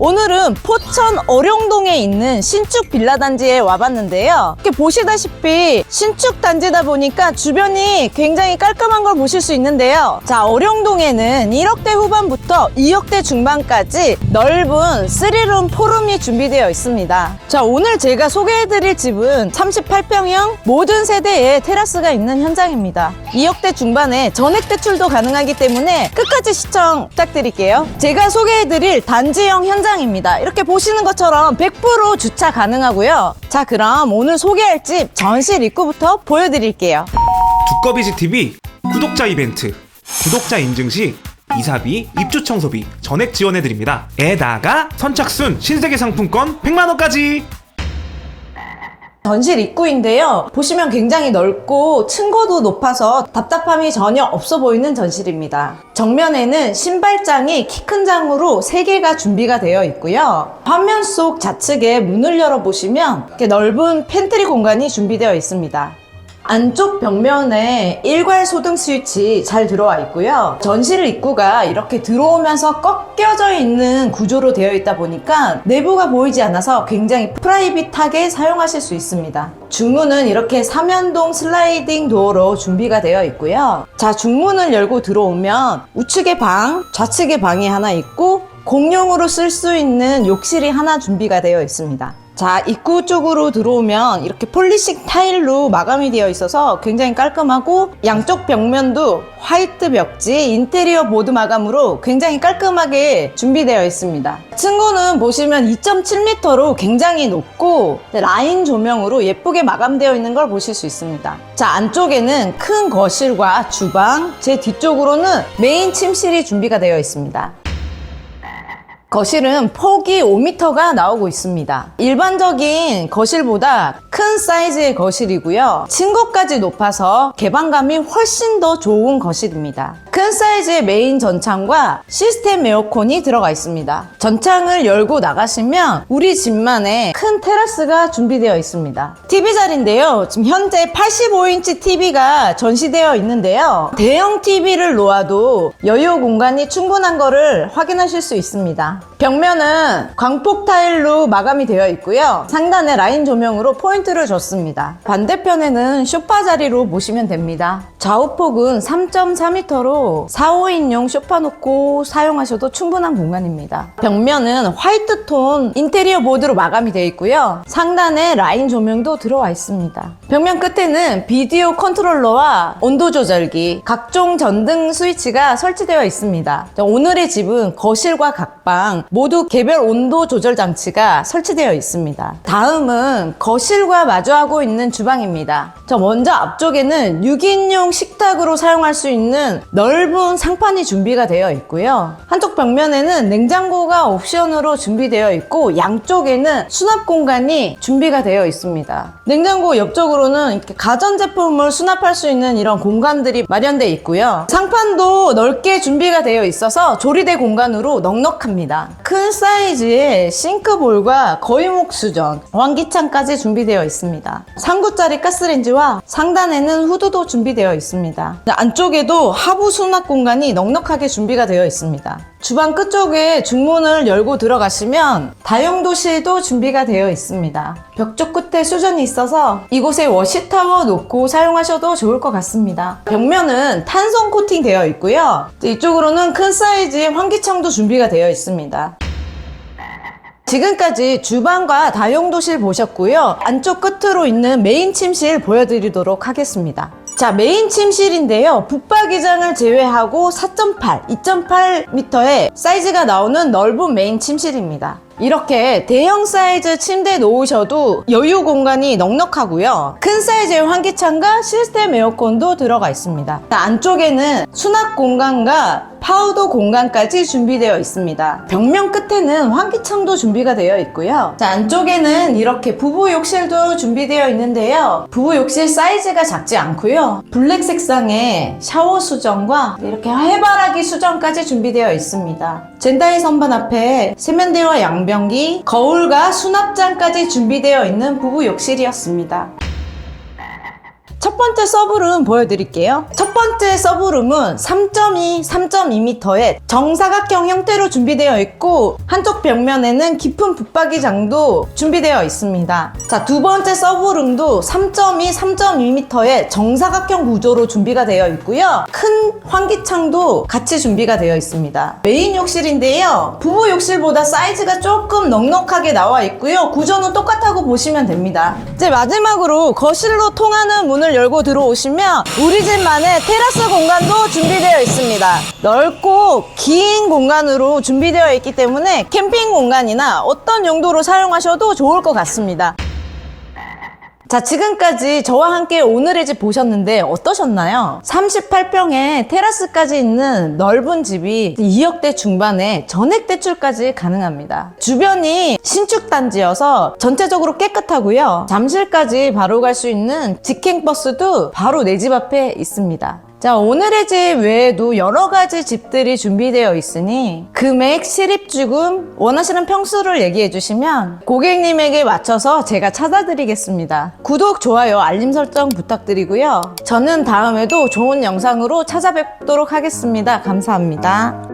오늘은 포천 어룡동에 있는 신축 빌라 단지에 와봤는데요. 이렇게 보시다시피 신축 단지다 보니까 주변이 굉장히 깔끔한 걸 보실 수 있는데요. 자, 어룡동에는 1억대 후반부터 2억대 중반까지 넓은 3룸, 4룸이 준비되어 있습니다. 자, 오늘 제가 소개해드릴 집은 38평형 모든 세대에 테라스가 있는 현장입니다. 2억대 중반에 전액 대출도 가능하기 때문에 끝까지 시청 부탁드릴게요. 제가 소개해드릴 단지형 현장 입니다. 이렇게 보시는 것처럼 100% 주차 가능하고요. 자, 그럼 오늘 소개할 집 전실 입구부터 보여드릴게요. 두꺼비지 TV 구독자 이벤트 구독자 인증 시 이사비, 입주 청소비 전액 지원해 드립니다. 에다가 선착순 신세계 상품권 100만 원까지. 전실 입구인데요. 보시면 굉장히 넓고 층고도 높아서 답답함이 전혀 없어 보이는 전실입니다. 정면에는 신발장이 키 큰 장으로 3개가 준비가 되어 있고요. 화면 속 좌측에 문을 열어보시면 이렇게 넓은 팬트리 공간이 준비되어 있습니다. 안쪽 벽면에 일괄 소등 스위치 잘 들어와 있고요. 전실 입구가 이렇게 들어오면서 꺾여져 있는 구조로 되어 있다 보니까 내부가 보이지 않아서 굉장히 프라이빗하게 사용하실 수 있습니다. 중문은 이렇게 삼연동 슬라이딩 도어로 준비가 되어 있고요. 자, 중문을 열고 들어오면 우측에 방, 좌측에 방이 하나 있고 공용으로 쓸 수 있는 욕실이 하나 준비가 되어 있습니다. 자, 입구 쪽으로 들어오면 이렇게 폴리식 타일로 마감이 되어 있어서 굉장히 깔끔하고 양쪽 벽면도 화이트 벽지 인테리어 보드 마감으로 굉장히 깔끔하게 준비되어 있습니다. 층고는 보시면 2.7m로 굉장히 높고 라인 조명으로 예쁘게 마감되어 있는 걸 보실 수 있습니다. 자, 안쪽에는 큰 거실과 주방, 제 뒤쪽으로는 메인 침실이 준비가 되어 있습니다. 거실은 폭이 5m가 나오고 있습니다. 일반적인 거실보다 큰 사이즈의 거실이고요. 층고까지 높아서 개방감이 훨씬 더 좋은 거실입니다. 큰 사이즈의 메인 전창과 시스템 에어컨이 들어가 있습니다. 전창을 열고 나가시면 우리 집만의 큰 테라스가 준비되어 있습니다. TV 자리인데요. 지금 현재 85인치 TV가 전시되어 있는데요. 대형 TV를 놓아도 여유 공간이 충분한 것을 확인하실 수 있습니다. 벽면은 광폭 타일로 마감이 되어 있고요. 상단에 라인 조명으로 포인트를 줬습니다. 반대편에는 쇼파 자리로 보시면 됩니다. 좌우폭은 3.4m로 4, 5인용 쇼파 놓고 사용하셔도 충분한 공간입니다. 벽면은 화이트 톤 인테리어 보드로 마감이 되어 있고요. 상단에 라인 조명도 들어와 있습니다. 벽면 끝에는 비디오 컨트롤러와 온도 조절기, 각종 전등 스위치가 설치되어 있습니다. 자, 오늘의 집은 거실과 각방 모두 개별 온도 조절 장치가 설치되어 있습니다. 다음은 거실과 마주하고 있는 주방입니다. 자, 먼저 앞쪽에는 6인용 식탁으로 사용할 수 있는 넓은 상판이 준비가 되어 있고요. 한쪽 벽면에는 냉장고가 옵션으로 준비되어 있고 양쪽에는 수납 공간이 준비가 되어 있습니다. 냉장고 옆쪽으로는 이렇게 가전제품을 수납할 수 있는 이런 공간들이 마련되어 있고요. 상판도 넓게 준비가 되어 있어서 조리대 공간으로 넉넉합니다. 큰 사이즈의 싱크볼과 거위목 수전, 환기창까지 준비되어 있습니다. 3구짜리 가스레인지와 상단에는 후드도 준비되어 있습니다. 안쪽에도 하부 수납 공간이 넉넉하게 준비가 되어 있습니다. 주방 끝쪽에 중문을 열고 들어가시면 다용도실도 준비가 되어 있습니다. 벽쪽 끝에 수전이 있어서 이곳에 워시타워 놓고 사용하셔도 좋을 것 같습니다. 벽면은 탄성 코팅 되어 있고요. 이쪽으로는 큰 사이즈의 환기창도 준비가 되어 있습니다. 지금까지 주방과 다용도실 보셨고요. 안쪽 끝으로 있는 메인 침실 보여드리도록 하겠습니다. 자, 메인 침실인데요. 붙박이장을 제외하고 4.8, 2.8m의 사이즈가 나오는 넓은 메인 침실입니다. 이렇게 대형 사이즈 침대 놓으셔도 여유 공간이 넉넉하고요. 큰 사이즈의 환기창과 시스템 에어컨도 들어가 있습니다. 자, 안쪽에는 수납 공간과 파우더 공간까지 준비되어 있습니다. 벽면 끝에는 환기창도 준비가 되어 있고요. 자, 안쪽에는 이렇게 부부 욕실도 준비되어 있는데요. 부부 욕실 사이즈가 작지 않고요. 블랙 색상의 샤워 수전과 이렇게 해바라기 수전까지 준비되어 있습니다. 젠다이 선반 앞에 세면대와 양변기, 거울과 수납장까지 준비되어 있는 부부 욕실이었습니다. 첫 번째 서브룸 보여드릴게요. 첫첫 번째 서브룸은 3.2, 3.2m의 정사각형 형태로 준비되어 있고 한쪽 벽면에는 깊은 붙박이장도 준비되어 있습니다. 자, 두 번째 서브룸도 3.2, 3.2m의 정사각형 구조로 준비가 되어 있고요. 큰 환기창도 같이 준비가 되어 있습니다. 메인 욕실인데요. 부부 욕실보다 사이즈가 조금 넉넉하게 나와 있고요. 구조는 똑같다고 보시면 됩니다. 이제 마지막으로 거실로 통하는 문을 열고 들어오시면 우리 집만의 테라스 공간도 준비되어 있습니다. 넓고 긴 공간으로 준비되어 있기 때문에 캠핑 공간이나 어떤 용도로 사용하셔도 좋을 것 같습니다. 자, 지금까지 저와 함께 오늘의 집 보셨는데 어떠셨나요? 38평에 테라스까지 있는 넓은 집이 2억대 중반에 전액 대출까지 가능합니다. 주변이 신축 단지여서 전체적으로 깨끗하고요. 잠실까지 바로 갈 수 있는 직행버스도 바로 내 집 앞에 있습니다. 자, 오늘의 집 외에도 여러 가지 집들이 준비되어 있으니 금액, 실입주금, 원하시는 평수를 얘기해 주시면 고객님에게 맞춰서 제가 찾아드리겠습니다. 구독, 좋아요, 알림 설정 부탁드리고요. 저는 다음에도 좋은 영상으로 찾아뵙도록 하겠습니다. 감사합니다.